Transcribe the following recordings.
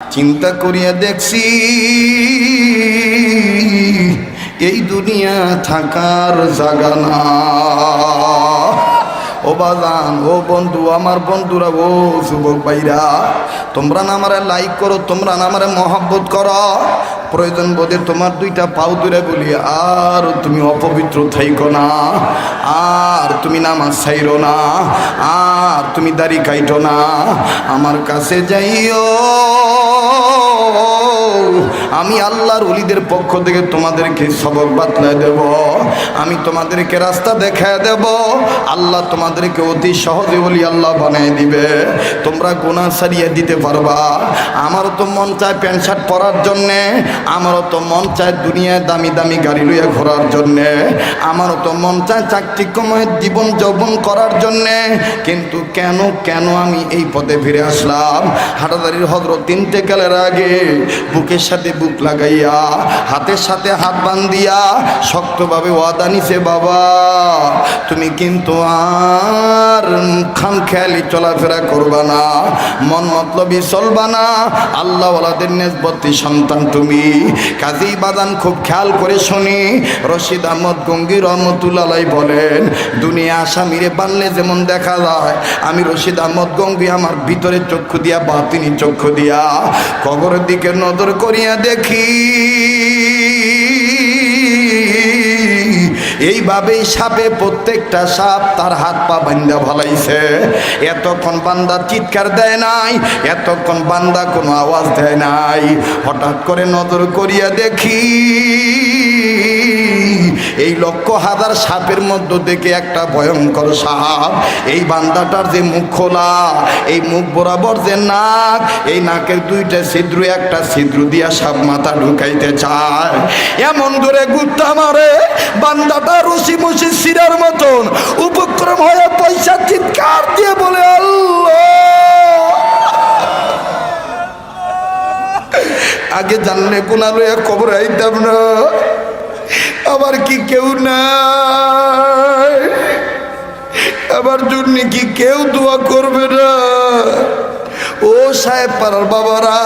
চিন্তা করিয়া দেখছি, এই দুনিয়া থাকার জাগা না। ও বাজান, ও বন্ধু, আমার বন্ধুরা, ও যুবক ভাইরা, তোমরা না আমারে লাইক করো, তোমরা না আমারে মহব্বত করো। প্রয়োজন বোধে তোমার দুইটা পাও দূরে বলি, আর তুমি অপবিত্র থাইকো না, আর তুমি নামাজ ছাইরো না, আর তুমি দাড়ি কাইটো না। আমার কাছে যাইও। 어, 어, 어. আমি আল্লাহর অলিদের পক্ষ থেকে তোমাদেরকে সবক বাতলায় দেব। আমি তোমাদেরকে রাস্তা দেখায় দেব। আল্লাহ তোমাদেরকে অতি সহজে বলি আল্লাহ বানিয়ে দিবে। তোমরা গোনা সারিয়ে দিতে পারবা। আমারও তো মন চায় প্যান্ট শার্ট পরার জন্যে। আমারও তো মন চায় দুনিয়ায় দামি দামি গাড়ি লইয়া ঘোরার জন্যে। আমারও তো মন চায় চাকচিক্যময় জীবন যৌবন করার জন্যে। কিন্তু কেন কেন আমি এই পথে ফিরে আসলাম? হাটাদারির হজরত তিনটে গেলের আগে বুকের সাথে বুক লাগাইয়া, হাতের সাথে হাত বান্ধিয়া, শক্তভাবে ওয়াদা নিছে, বাবা, তুমি কিন্তু আর খান খেয়ালি চলাফেরা করবা না, মন মতলবি চলবা না। আল্লাহওয়ালাদের নেসবর্তী সন্তান তুমি। কাজী বাদান খুব খেয়াল করে শুনি, রশিদ আহমদ গঙ্গি রহমতুল্লাহ বলেন, দুনিয়া আসামিরে বানলে যেমন দেখা যায়, আমি রশিদ আহমদ গঙ্গি আমার ভিতরে চক্ষু দিয়া, বাতিনি চক্ষু দিয়া, কবরের দিকে নজর করিয়া দেখি। এইভাবেই সাপে প্রত্যেকটা সাপ তার হাত পা বান্ধা ভালাইছে এতক্ষণ বান্দা চিৎকার দেয় নাই, এতক্ষণ বান্দা কোনো আওয়াজ দেয় নাই। হঠাৎ করে নজর করিয়া দেখি। এই লক্ষ হাজার সাপের মধ্য থেকে একটা ভয়ঙ্কর সাপ। এই বান্দাটার যে মুখ খোলা, এই মুখ বরাবর যে নাক, এই নাকের দুইটা ছিদ্র, একটা ছিদ্র দিয়া সাপ মাথা ঢুকাইতে চায়। এমন ধরে গুত্তা মারে, বান্দাটা রশি মুশি সিরার মতন উপক্রম হয়ে পয়সা চিৎকার দিয়ে বলে আগে জানলে কোনা লইয়া কবর আইতাম না। আবার কি কেউ না আবার জন্য কি কেউ দোয়া করবে না? ও সাহেব পাড়ার বাবারা,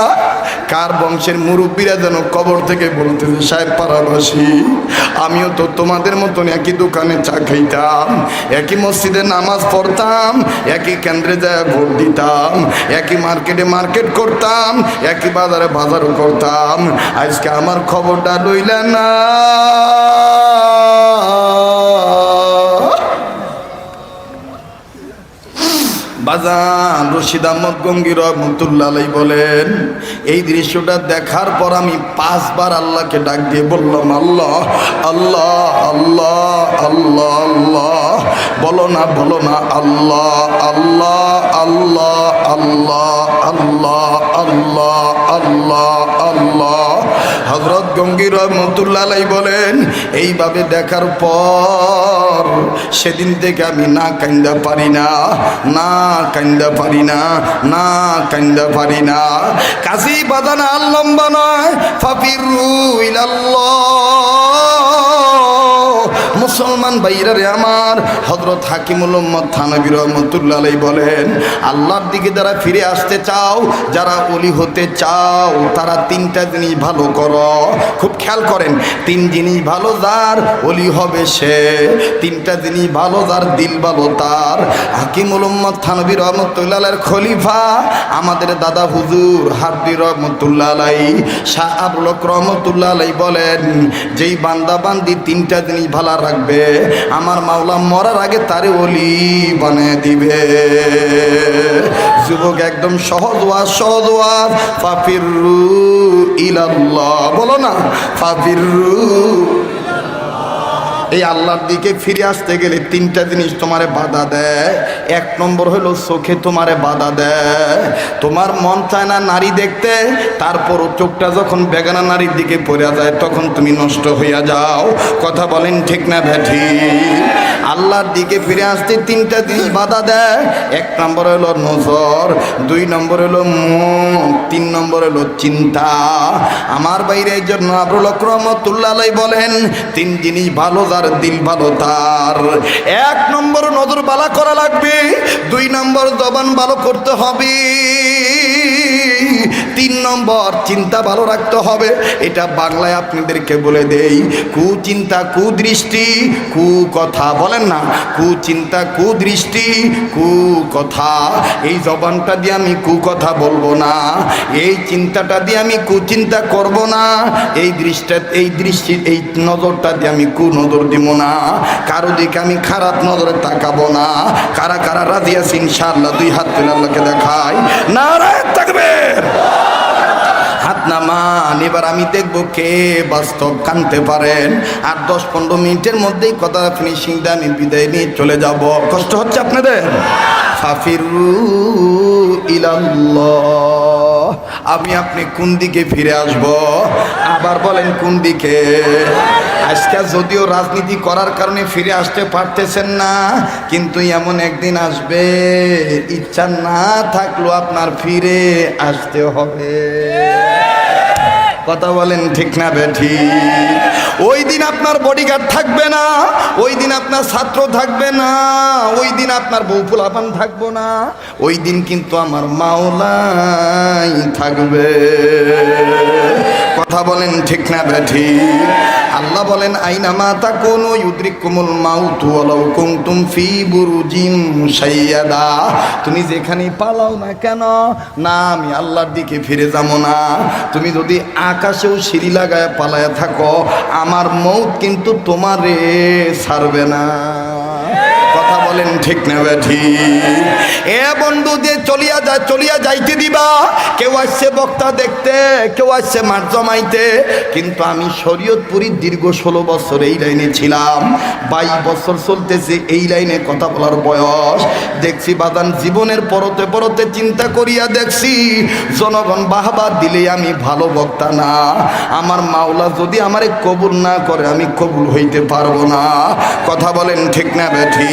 কার বংশের মুরব্বীরা যেন কবর থেকে বলতেছে, সাহেব পাড়াবাসী, আমিও তো তোমাদের মতন একই দোকানে চা খাইতাম, একই মসজিদে নামাজ পড়তাম, একই কেন্দ্রে যায় ভোট দিতাম, একই মার্কেটে মার্কেট করতাম, একই বাজারে বাজারও করতাম, আজকে আমার খবরটা লইলেন না। বাজান রশিদ আহমদ গঙ্গির রহমতুল্লাহ বলেন, এই দৃশ্যটা দেখার পর আমি পাঁচবার আল্লাহকে ডাক দিয়ে বললাম, আল্লাহ আল্লাহ আল্লাহ আল্লাহ আল্লাহ। বলো না বলো না, আল্লাহ আল্লাহ আল্লাহ আল্লাহ আল্লাহ আল্লাহ আল্লাহ আল্লাহ। হজরত গঙ্গির রহমতুল্লাহ বলেন, এইভাবে দেখার পর সেদিন থেকে আমি না কান্দা পারি না না কান্দা পারি না না কান্দা পারি না। কাশি বাদানা লম্বা নয় ফাফিরু ইলাল্লাহ। মুসলমান ভাইরা রে আমার হজরত হাকিমুল উম্মদ থানবী রহমতুল্লাহ বলেন, আল্লাহর দিকে যারা ফিরে আসতে চাও, যারা অলি হতে চাও, তারা তিনটা জিনিস ভালো করো। খুব খেয়াল করেন, তিন জিনিস ভালো যার অলি হবে সে, তিনটা জিনিস ভালো যার দিল ভালো তার। হাকিমুল উম্মদ থানবী রহমতুল্লাহ খলিফা আমাদের দাদা হুজুর হারদি রহমতুল্লাহ আলাই শাহ আবুল রহমতুল্লাহ আলাই বলেন, যেই বান্দা বান্দি তিনটা জিনিস ভালো রাখবে আমার মাওলা মরার আগে তারে অলি বানিয়ে দিবে। যুবক একদম সহজ ওয়াজ সহজ ওয়াজ। ফাফিরু ইলাল্লাহ। বলো না ফাফিরু এই আল্লাহর দিকে ফিরে আসতে গেলে তিনটা জিনিস তোমারে বাধা দেয়। এক নম্বর হলো চোখে তোমারে বাধা দেয়। তোমার মন চায় না নারী দেখতে, তারপরও চোখটা যখন বেগানা নারীর দিকে পড়ে যায়, তখন তুমি নষ্ট হইয়া যাও। কথা বলেন ঠিক না ভ্যাঠি আল্লাহর দিকে ফিরে আসতে তিনটা জিনিস বাধা দেয়। এক নম্বর হলো নজর, দুই নম্বর হলো মুখ, তিন নম্বর হলো চিন্তা। আমার বাইরে জন্য আবরুল রহমতুল্লাহ বলেন, তিন জিনিস ভালো যার দিল ভালো তার। এক নম্বর নজর বালা করা লাগবে দুই নম্বর দবান ভালো করতে হবে। তিন নম্বর, চিন্তা ভালো রাখতে হবে। এটা বাংলায় আপনাদেরকে বলে দেই, কুচিন্তা, কুদৃষ্টি কু কথা বলেন না, কুচিন্তা, কুদৃষ্টি কু কথা এই জবানটা দিয়ে আমি কু কথা বলব না, এই চিন্তাটা দিয়ে আমি কুচিন্তা করব না, এই দৃষ্টি এই দৃষ্টি, এই নজরটা দিয়ে আমি কু নজর দিব না। কারও দিকে আমি খারাপ নজরে তাকাবো না। কারা কারা রাজি আছে দুই হাত তুলে আল্লাহকে দেখাই। নারায়ণ থাকবে নামান এবার আমি দেখব কে বাস্তব কানতে পারেন। আর দশ পনেরো মিনিটের মধ্যেই কথা ফিনিশিং দিয়ে আমি বিদায় নিয়ে চলে যাব। কষ্ট হচ্ছে আপনাদের? ফাফিরু ইলাল্লাহ। আমি আপনি কোন দিকে ফিরে আসব? আবার বলেন কোন দিকে? আজকে যদিও রাজনীতি করার কারণে ফিরে আসতে পারতেছেন না, কিন্তু এমন একদিন আসবে, ইচ্ছা না থাকলেও আপনার ফিরে আসতে হবে। কথা বলেন ঠিক না বেঠি। ওই দিন আপনার বডিগার্ড থাকবে না, ওই দিন আপনার ছাত্র থাকবে না, ওই দিন আপনার বউ ফুলাপান থাকব না, ওই দিন কিন্তু আমার মাওলাই থাকবে। কথা বলেন ঠিক না বেঠি। আল্লাহ বলেন, আইনা মাতা কোন ইউদ্রিক কুমুল মাউতু ওয়ালাউ কুনতুম ফি বুরুজিম সাইয়াদা। তুমি যেখানে পালাও না কেন? না, আমি আল্লাহর দিকে ফিরে যাব না। তুমি যদি আকাশেও সিঁড়ি লাগায় পালায় থাকো। আমার মৌত কিন্তু তোমারে ছাড়বে না। বলেন, ঠিক না ব্যাঠি এ বন্ধু যে চলিয়া যায়, চলিয়া যাইতে দিবা। কেউ আসছে বক্তা দেখতে, কেউ আসছে মাঠ জমাইতে। কিন্তু আমি শরীয়তপুরি দীর্ঘ ষোলো বছর এই লাইনে ছিলাম। বাইশ বছর চলতেছে এই লাইনে কথা বলার বয়স। দেখছি বাদান জীবনের পরতে পরতে চিন্তা করিয়া দেখছি, জনগণ বাহবা দিলে আমি ভালো বক্তা না। আমার মাওলা যদি আমারে কবুল না করে, আমি কবুল হইতে পারব না। কথা বলেন, ঠিক না বেঠি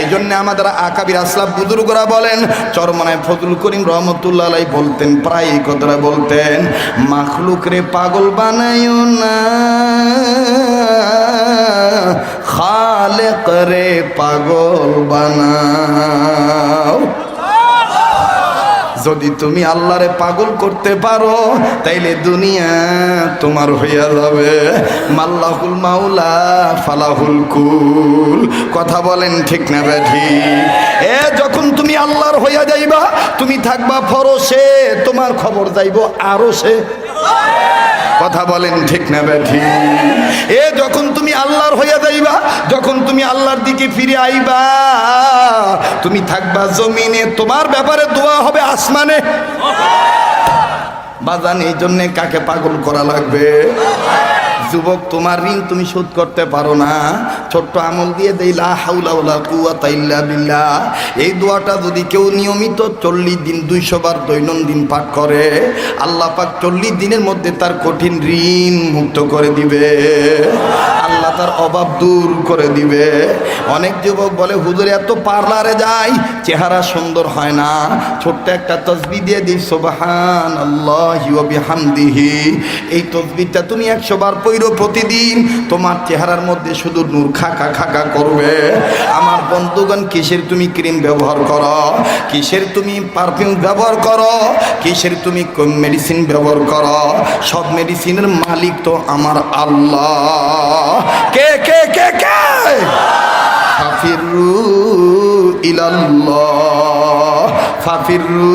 এই জন্য আমাদের আকাবির আসলাম বুজুর্গরা বলেন, চরমনায় ফজলুল করিম রহমতুল্লাহ বলতেন, প্রায় এই কথাটা বলতেন মাখলুক রে পাগল বানায়ও না খালে করে পাগল বানাও। যদি তুমি আল্লাহরে পাগল করতে পারো, তাইলে দুনিয়া তোমার হইয়া যাবে। মাল্লাহুল মাওলা, ফালাহুল কুল। কথা বলেন ঠিক না ব্যাঠি এ, যখন তুমি আল্লাহর হইয়া যাইবা, তুমি থাকবা ফরসে, তোমার খবর যাইব আরও সে কথা বলেন ঠিক না ব্যাঠি এ, যখন তুমি আল্লাহর হইয়া যাইবা, যখন তুমি আল্লাহর দিকে ফিরে আইবা তুমি থাকবা জমিনে, তোমার ব্যাপারে দোয়া হবে আসমানে। বাজান, এই জন্যে কাকে পাগল করা লাগবে? যুবক, তোমার ঋণ তুমি শোধ করতে পারো না। ছোট্ট আমল দিয়ে দেইলা হাউলা কুয়াতা ইল্লা বিল্লাহ। এই দোয়াটা যদি কেউ নিয়মিত চল্লিশ দিন, দুইশো বার দৈনন্দিন পাঠ করে, আল্লাহ পাক চল্লিশ দিনের মধ্যে তার কঠিন ঋণ মুক্ত করে দিবে। আল্লাহ তার অভাব দূর করে দিবে। অনেক যুবক বলে, হুজুর, এত পার্লারে যাই, চেহারা সুন্দর হয় না। ছোট্ট একটা তসবি দিয়ে দিই সোবাহান আল্লাহ বিহামদিহি। এই তসবিটা তুমি একশো বার পইরো প্রতিদিন। তোমার চেহারার মধ্যে শুধু নূর খাকা খাকা করবে। আমার বন্ধুগণ, কিসের তুমি ক্রিম ব্যবহার করো? কিসের তুমি পারফিউম ব্যবহার করো? কিসের তুমি মেডিসিন ব্যবহার করো? সব মেডিসিনের মালিক তো আমার আল্লাহ। কে কে কে কে? ফাফিরু ইলাল্লাহ ফাফিরু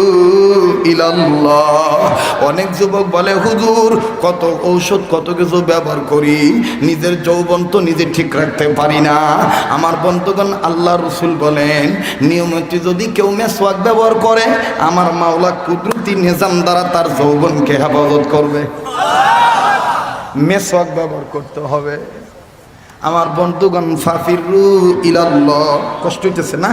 ইলাল্লাহ। অনেক যুবক বলে হুজুর কত ঔষধ কত কিছু ব্যবহার করি নিজের যৌবন তো নিজে ঠিক রাখতে পারি না। আমার বন্ধুগণ আল্লাহ রসুল বলেন নিয়মিত যদি কেউ মেসওয়াক ব্যবহার করে আমার মাওলা কুদরতি নিজাম দ্বারা তার যৌবনকে হেফাজত করবে। মেসওয়াক ব্যবহার করতে হবে। আমার বন্ধুগণ, ফাফিরু ইলাল্লাহ। কষ্ট হইতেছে না?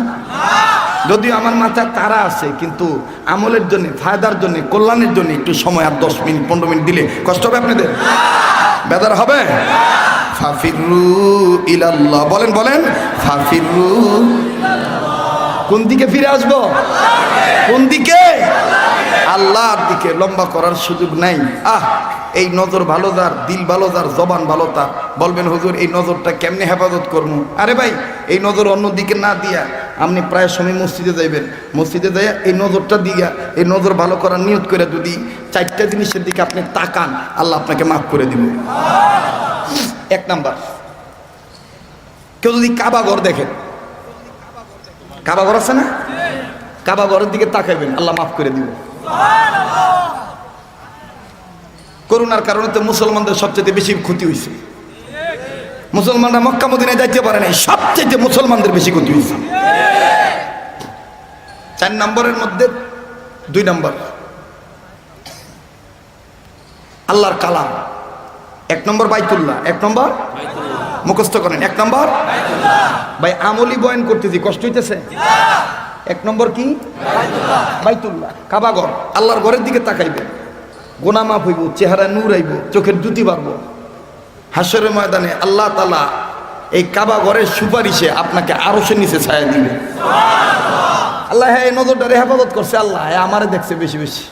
যদিও আমার মাথায় তারা আছে, কিন্তু আমলের জন্য, ফায়দার জন্য, কল্যাণের জন্য একটু সময় আর দশ মিনিট, পনেরো মিনিট দিলে কষ্ট হবে আপনাদের? বেদার হবে? ফাফিরু ইলাল্লাহ। বলেন বলেন, ফাফিরু কোন দিকে ফিরে আসব? কোন দিকে? আল্লাহর দিকে। লম্বা করার সুযোগ নাই। আহ! এই নজর ভালো যার, দিল ভালো যার, জবান ভালো তার। বলবেন, হুজুর, এই নজরটা কেমনে হেফাজত করব? আরে ভাই, এই নজর অন্য দিকে না দিয়া আপনি প্রায় সময় মসজিদে যাইবেন। মসজিদে যাইয়া এই নজরটা দিয়া, এই নজর ভালো করার নিয়ত করে যদি চারটা জিনিসের দিকে আপনি তাকান, আল্লাহ আপনাকে মাফ করে দিব। এক নাম্বার, কেউ যদি কাবা ঘর দেখেন কাবা ঘর আছে না? কাবা ঘরের দিকে তাকাইবেন, আল্লাহ মাফ করে দিব। করোনার কারণে তো মুসলমানদের সবচেয়ে বেশি ক্ষতি হয়েছে। মুসলমানরা মক্কা মদিনায় যাইতে পারে নাই, সবচেয়ে মুসলমানদের বেশি ক্ষতি হয়েছে। চার নম্বরের মধ্যে, দুই নম্বর, আল্লাহর কালাম। এক নম্বর বাইতুল্লাহ, এক নম্বর মুখস্থ করেন। এক নম্বর ভাই, আমলি বয়ান করতেছি, কষ্ট হইতেছে? এক নম্বর কি? বাইতুল্লাহ। কাবাগর আল্লাহর ঘরের দিকে তাকাইবে গোনা মাফ হইব, চেহারা নূর আইব চোখের জুতি বাড়বো। হাসরের ময়দানে আল্লাহ তালা এই কাবা ঘরের সুপারিশে আপনাকে আরও সে নিচে ছায়া দিবে। আল্লাহ হ্যাঁ এই নজরটা হেফাজত করছে, আল্লাহ হ্যাঁ আমারে দেখছে বেশি বেশি।